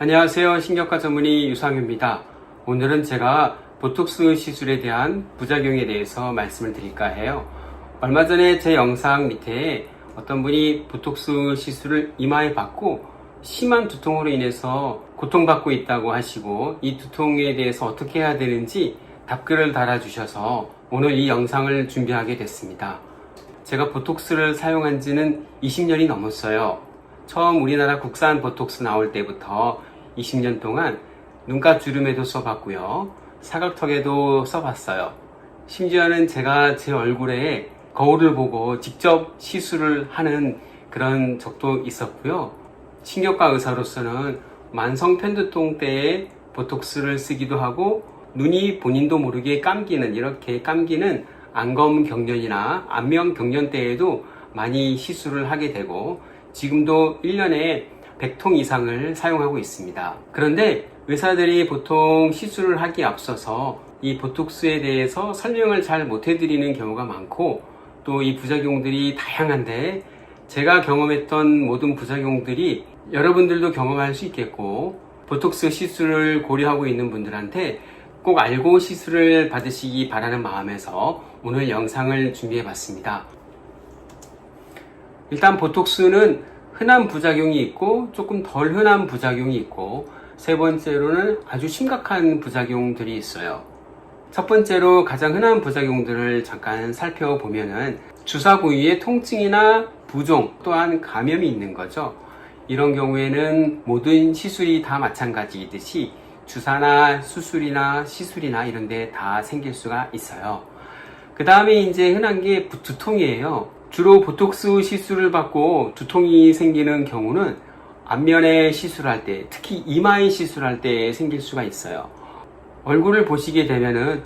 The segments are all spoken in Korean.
안녕하세요. 신경과 전문의 유상규입니다. 오늘은 제가 보톡스 시술에 대한 부작용에 대해서 말씀을 드릴까 해요. 얼마 전에 제 영상 밑에 어떤 분이 보톡스 시술을 이마에 받고 심한 두통으로 인해서 고통받고 있다고 하시고 이 두통에 대해서 어떻게 해야 되는지 답글을 달아주셔서 오늘 이 영상을 준비하게 됐습니다. 제가 보톡스를 사용한 지는 20년이 넘었어요. 처음 우리나라 국산 보톡스 나올 때부터 20년 동안 눈가 주름에도 써봤고요. 사각턱에도 써봤어요. 심지어는 제가 제 얼굴에 거울을 보고 직접 시술을 하는 그런 적도 있었고요. 신경과 의사로서는 만성 편두통 때에 보톡스를 쓰기도 하고 눈이 본인도 모르게 감기는 이렇게 감기는 안검 경련이나 안면 경련 때에도 많이 시술을 하게 되고 지금도 1년에 100통 이상을 사용하고 있습니다. 그런데 의사들이 보통 시술을 하기 앞서서 이 보톡스에 대해서 설명을 잘 못 해드리는 경우가 많고 또 이 부작용들이 다양한데 제가 경험했던 모든 부작용들이 여러분들도 경험할 수 있겠고 보톡스 시술을 고려하고 있는 분들한테 꼭 알고 시술을 받으시기 바라는 마음에서 오늘 영상을 준비해 봤습니다. 일단 보톡스는 흔한 부작용이 있고 조금 덜 흔한 부작용이 있고 세 번째로는 아주 심각한 부작용들이 있어요. 첫 번째로 가장 흔한 부작용들을 잠깐 살펴보면은 주사 부위에 통증이나 부종 또한 감염이 있는 거죠. 이런 경우에는 모든 시술이 다 마찬가지이듯이 주사나 수술이나 시술이나 이런 데 다 생길 수가 있어요. 그 다음에 이제 흔한 게 두통이에요. 주로 보톡스 시술을 받고 두통이 생기는 경우는 안면에 시술할 때, 특히 이마에 시술할 때 생길 수가 있어요. 얼굴을 보시게 되면은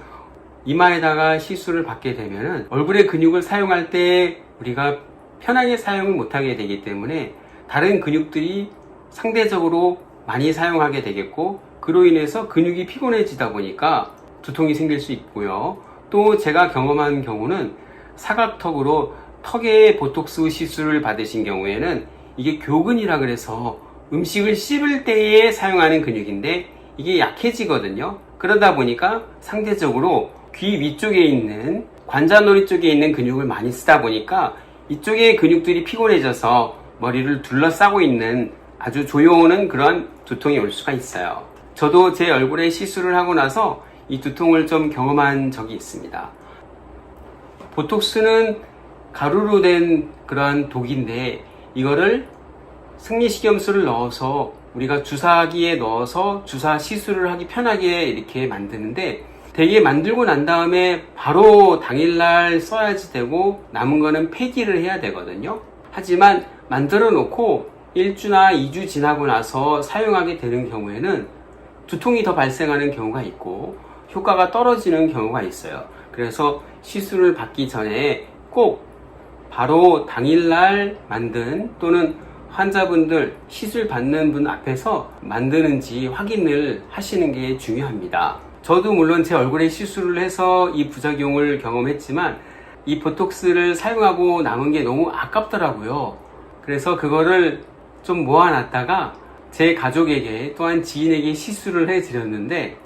이마에다가 시술을 받게 되면은 얼굴의 근육을 사용할 때 우리가 편하게 사용을 못하게 되기 때문에 다른 근육들이 상대적으로 많이 사용하게 되겠고 그로 인해서 근육이 피곤해지다 보니까 두통이 생길 수 있고요. 또 제가 경험한 경우는 사각턱으로 턱에 보톡스 시술을 받으신 경우에는 이게 교근이라 그래서 음식을 씹을 때에 사용하는 근육인데 이게 약해지거든요. 그러다 보니까 상대적으로 귀 위쪽에 있는 관자놀이 쪽에 있는 근육을 많이 쓰다 보니까 이쪽의 근육들이 피곤해져서 머리를 둘러싸고 있는 아주 조여오는 그런 두통이 올 수가 있어요. 저도 제 얼굴에 시술을 하고 나서 이 두통을 좀 경험한 적이 있습니다. 보톡스는 가루로 된 그러한 독인데 이거를 승리식염수를 넣어서 우리가 주사기에 넣어서 주사 시술을 하기 편하게 이렇게 만드는데 되게 만들고 난 다음에 바로 당일날 써야지 되고 남은 거는 폐기를 해야 되거든요. 하지만 만들어 놓고 1주나 2주 지나고 나서 사용하게 되는 경우에는 두통이 더 발생하는 경우가 있고 효과가 떨어지는 경우가 있어요. 그래서 시술을 받기 전에 꼭 바로 당일날 만든 또는 환자분들 시술 받는 분 앞에서 만드는지 확인을 하시는 게 중요합니다. 저도 물론 제 얼굴에 시술을 해서 이 부작용을 경험했지만 이 보톡스를 사용하고 남은 게 너무 아깝더라고요. 그래서 그거를 좀 모아놨다가 제 가족에게 또한 지인에게 시술을 해드렸는데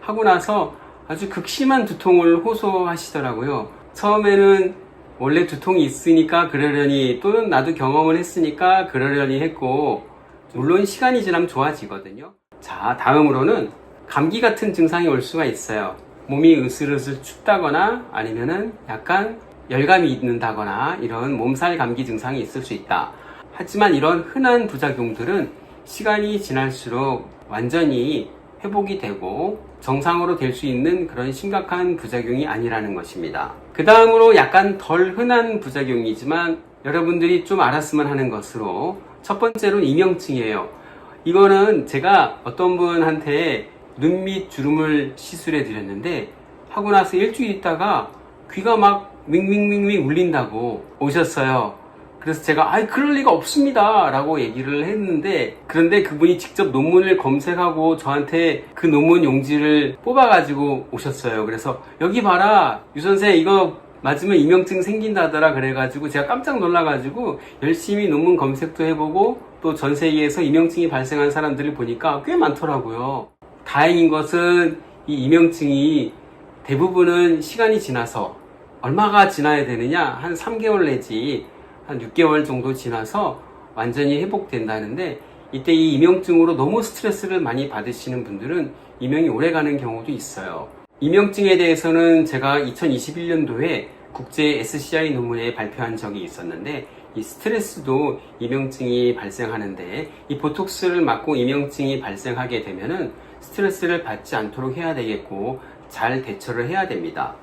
하고 나서 아주 극심한 두통을 호소하시더라고요. 처음에는 원래 두통이 있으니까 그러려니 또는 나도 경험을 했으니까 그러려니 했고 물론 시간이 지나면 좋아지거든요. 자 다음으로는 감기 같은 증상이 올 수가 있어요. 몸이 으슬으슬 춥다거나 아니면은 약간 열감이 있는다거나 이런 몸살 감기 증상이 있을 수 있다. 하지만 이런 흔한 부작용들은 시간이 지날수록 완전히 회복이 되고 정상으로 될 수 있는 그런 심각한 부작용이 아니라는 것입니다. 그 다음으로 약간 덜 흔한 부작용이지만 여러분들이 좀 알았으면 하는 것으로 첫 번째로는 이명증이에요. 이거는 제가 어떤 분한테 눈 밑 주름을 시술해 드렸는데 하고 나서 일주일 있다가 귀가 막 윙윙윙윙 울린다고 오셨어요. 그래서 제가 아이 그럴 리가 없습니다 라고 얘기를 했는데 그런데 그분이 직접 논문을 검색하고 저한테 그 논문 용지를 뽑아가지고 오셨어요 그래서 여기 봐라 유 선생 이거 맞으면 이명증 생긴다더라 그래가지고 제가 깜짝 놀라가지고 열심히 논문 검색도 해보고 또 전 세계에서 이명증이 발생한 사람들을 보니까 꽤 많더라고요. 다행인 것은 이 이명증이 대부분은 시간이 지나서 얼마가 지나야 되느냐? 한 3개월 내지 한 6개월 정도 지나서 완전히 회복된다는데 이때 이 이명증으로 너무 스트레스를 많이 받으시는 분들은 이명이 오래 가는 경우도 있어요. 이명증에 대해서는 제가 2021년도에 국제 SCI 논문에 발표한 적이 있었는데 이 스트레스도 이명증이 발생하는데 이 보톡스를 맞고 이명증이 발생하게 되면은 스트레스를 받지 않도록 해야 되겠고 잘 대처를 해야 됩니다.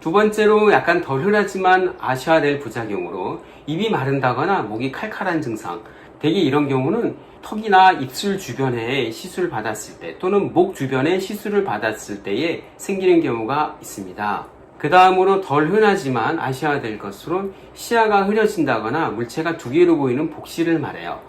두 번째로 약간 덜 흔하지만 아셔야 될 부작용으로 입이 마른다거나 목이 칼칼한 증상 대개 이런 경우는 턱이나 입술 주변에 시술을 받았을 때 또는 목 주변에 시술을 받았을 때에 생기는 경우가 있습니다. 그 다음으로 덜 흔하지만 아셔야 될 것으로 시야가 흐려진다거나 물체가 두 개로 보이는 복시를 말해요.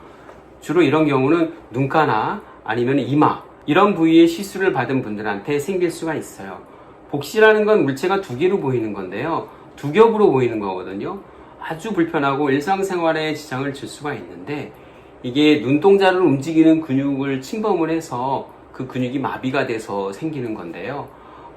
주로 이런 경우는 눈가나 아니면 이마 이런 부위에 시술을 받은 분들한테 생길 수가 있어요. 복시라는 건 물체가 두 개로 보이는 건데요. 두 겹으로 보이는 거거든요. 아주 불편하고 일상생활에 지장을 줄 수가 있는데 이게 눈동자를 움직이는 근육을 침범을 해서 그 근육이 마비가 돼서 생기는 건데요.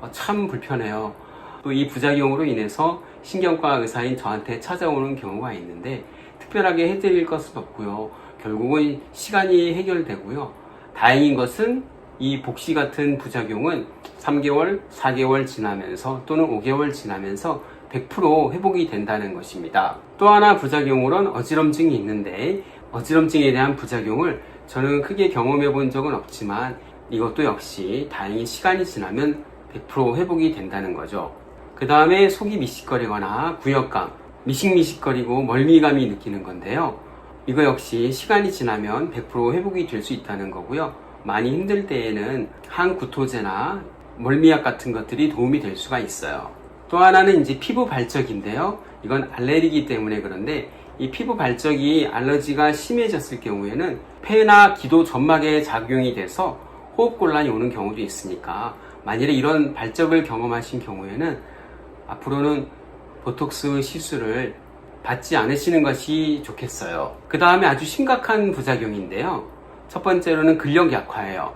어, 참 불편해요. 또 이 부작용으로 인해서 신경과 의사인 저한테 찾아오는 경우가 있는데 특별하게 해드릴 것은 없고요. 결국은 시간이 해결되고요. 다행인 것은 이 복시 같은 부작용은 3개월, 4개월 지나면서 또는 5개월 지나면서 100% 회복이 된다는 것입니다. 또 하나 부작용으로는 어지럼증이 있는데 어지럼증에 대한 부작용을 저는 크게 경험해 본 적은 없지만 이것도 역시 다행히 시간이 지나면 100% 회복이 된다는 거죠. 그 다음에 속이 미식거리거나 구역감, 미식미식거리고 멀미감이 느끼는 건데요. 이거 역시 시간이 지나면 100% 회복이 될 수 있다는 거고요. 많이 힘들 때에는 항구토제나 멀미약 같은 것들이 도움이 될 수가 있어요. 또 하나는 이제 피부 발적인데요. 이건 알레르기 때문에 그런데 이 피부 발적이 알러지가 심해졌을 경우에는 폐나 기도 점막에 작용이 돼서 호흡곤란이 오는 경우도 있으니까 만일에 이런 발적을 경험하신 경우에는 앞으로는 보톡스 시술을 받지 않으시는 것이 좋겠어요. 그 다음에 아주 심각한 부작용인데요. 첫 번째로는 근력 약화예요.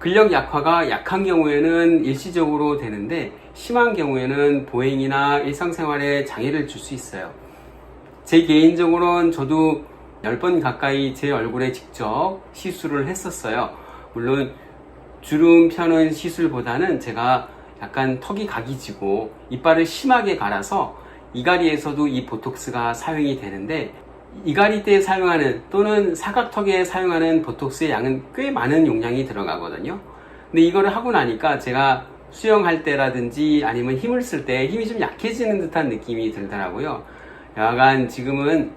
근력 약화가 약한 경우에는 일시적으로 되는데 심한 경우에는 보행이나 일상생활에 장애를 줄 수 있어요. 제 개인적으로는 저도 10번 가까이 제 얼굴에 직접 시술을 했었어요. 물론 주름 펴는 시술보다는 제가 약간 턱이 각이지고 이빨을 심하게 갈아서 이갈이에서도 이 보톡스가 사용이 되는데 이갈이 때 사용하는 또는 사각턱에 사용하는 보톡스의 양은 꽤 많은 용량이 들어가거든요. 근데 이거를 하고 나니까 제가 수영할 때라든지 아니면 힘을 쓸 때 힘이 좀 약해지는 듯한 느낌이 들더라고요. 여하간 지금은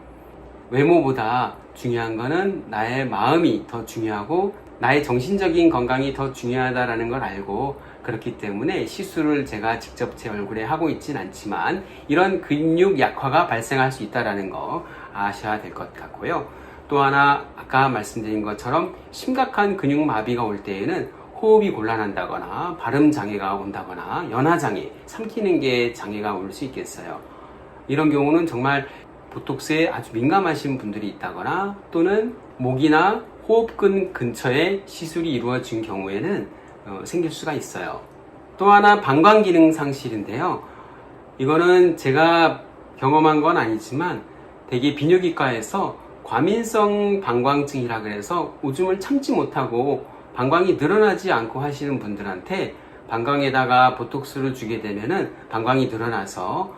외모보다 중요한 거는 나의 마음이 더 중요하고 나의 정신적인 건강이 더 중요하다라는 걸 알고 그렇기 때문에 시술을 제가 직접 제 얼굴에 하고 있진 않지만 이런 근육 약화가 발생할 수 있다라는 거 아셔야 될 것 같고요. 또 하나 아까 말씀드린 것처럼 심각한 근육 마비가 올 때에는 호흡이 곤란한다거나 발음 장애가 온다거나 연화 장애, 삼키는 게 장애가 올 수 있겠어요. 이런 경우는 정말 보톡스에 아주 민감하신 분들이 있다거나 또는 목이나 호흡근 근처에 시술이 이루어진 경우에는 어, 생길 수가 있어요. 또 하나 방광 기능 상실인데요. 이거는 제가 경험한 건 아니지만 대개 비뇨기과에서 과민성 방광증이라 그래서 오줌을 참지 못하고 방광이 늘어나지 않고 하시는 분들한테 방광에다가 보톡스를 주게 되면은 방광이 늘어나서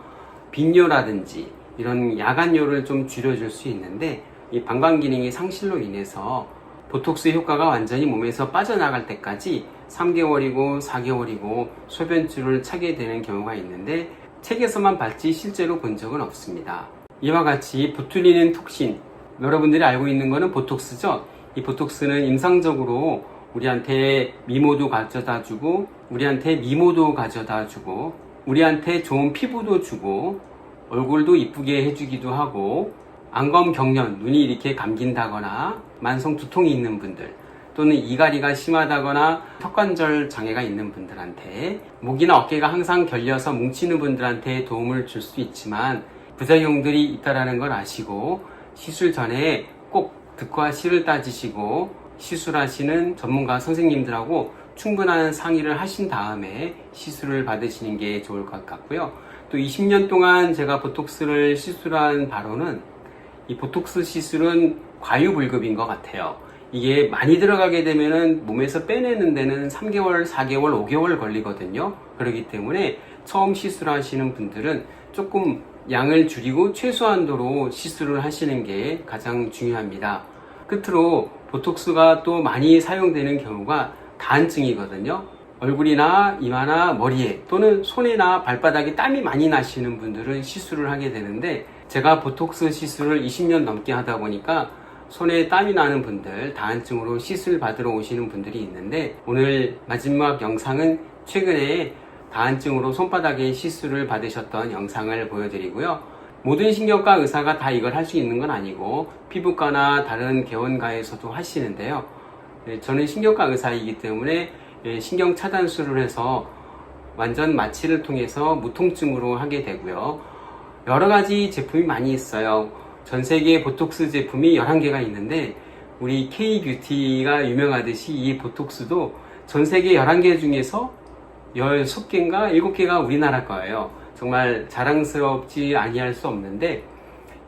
빈뇨라든지 이런 야간뇨를 좀 줄여줄 수 있는데 이 방광 기능의 상실로 인해서 보톡스 효과가 완전히 몸에서 빠져나갈 때까지 3개월이고 4개월이고 소변줄을 차게 되는 경우가 있는데 책에서만 봤지 실제로 본 적은 없습니다. 이와 같이 보툴리는 톡신 여러분들이 알고 있는 거는 보톡스죠. 이 보톡스는 임상적으로 우리한테 미모도 가져다 주고 우리한테 미모도 가져다 주고 우리한테 좋은 피부도 주고 얼굴도 이쁘게 해주기도 하고 안검 경련 눈이 이렇게 감긴다거나 만성 두통이 있는 분들 또는 이갈이가 심하다거나 턱관절 장애가 있는 분들한테 목이나 어깨가 항상 결려서 뭉치는 분들한테 도움을 줄 수 있지만 부작용들이 있다라는 걸 아시고 시술 전에 꼭 득과 실을 따지시고 시술하시는 전문가 선생님들하고 충분한 상의를 하신 다음에 시술을 받으시는 게 좋을 것 같고요. 또 20년 동안 제가 보톡스를 시술한 바로는 이 보톡스 시술은 과유불급인 것 같아요. 이게 많이 들어가게 되면은 몸에서 빼내는 데는 3개월, 4개월, 5개월 걸리거든요. 그렇기 때문에 처음 시술하시는 분들은 조금 양을 줄이고 최소한도로 시술을 하시는 게 가장 중요합니다. 끝으로 보톡스가 또 많이 사용되는 경우가 다한증이거든요. 얼굴이나 이마나 머리에 또는 손이나 발바닥에 땀이 많이 나시는 분들은 시술을 하게 되는데 제가 보톡스 시술을 20년 넘게 하다 보니까 손에 땀이 나는 분들, 다한증으로 시술 받으러 오시는 분들이 있는데 오늘 마지막 영상은 최근에 다한증으로 손바닥에 시술을 받으셨던 영상을 보여드리고요. 모든 신경과 의사가 다 이걸 할 수 있는 건 아니고 피부과나 다른 개원가에서도 하시는데요. 네, 저는 신경과 의사이기 때문에 예, 신경 차단술을 해서 완전 마취를 통해서 무통증으로 하게 되고요. 여러 가지 제품이 많이 있어요. 전 세계 보톡스 제품이 11개가 있는데 우리 K-뷰티가 유명하듯이 이 보톡스도 전 세계 11개 중에서 16개인가 7개가 우리나라 거예요. 정말 자랑스럽지 아니할 수 없는데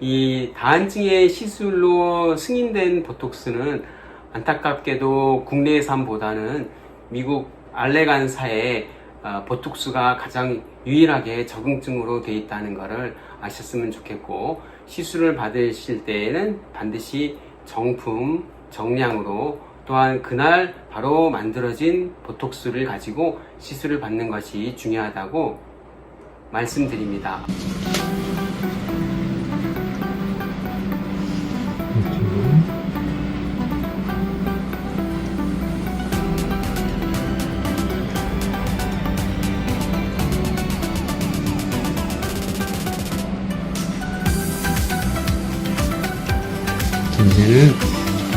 이 다한증의 시술로 승인된 보톡스는 안타깝게도 국내산보다는 미국 알레간사의 어, 보톡스가 가장 유일하게 적응증으로 되어 있다는 것을 아셨으면 좋겠고 시술을 받으실 때에는 반드시 정품, 정량으로 또한 그날 바로 만들어진 보톡스를 가지고 시술을 받는 것이 중요하다고 말씀드립니다.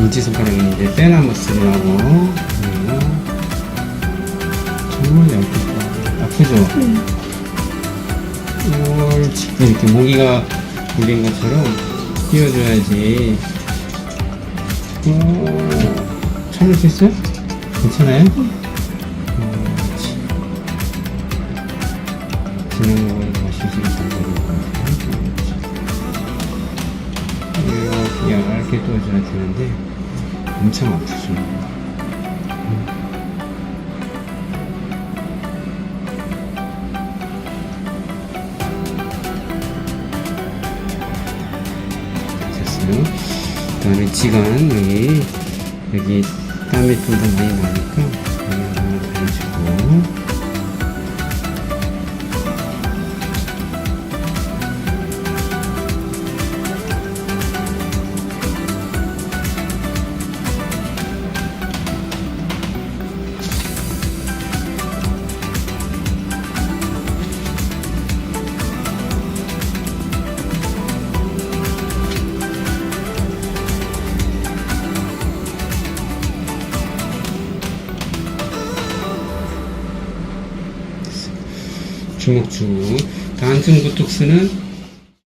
엄지손가락에 이제 떼나무 쓰려고 그리고. 정말 얇겠다 아프죠? 옳지 이렇게 모기가 물린 것처럼 띄워줘야지. 오, 참을 수 있어요? 괜찮아요? 옳지. 다시 시작하도록 이렇게 얇게 떠줘야 되는데 엄청 아프죠. 됐어요. 그 다음에 지간 여기 여기 땀이 좀 더 많이 나니까 여기 더 해주고 주고 다한증 보톡스는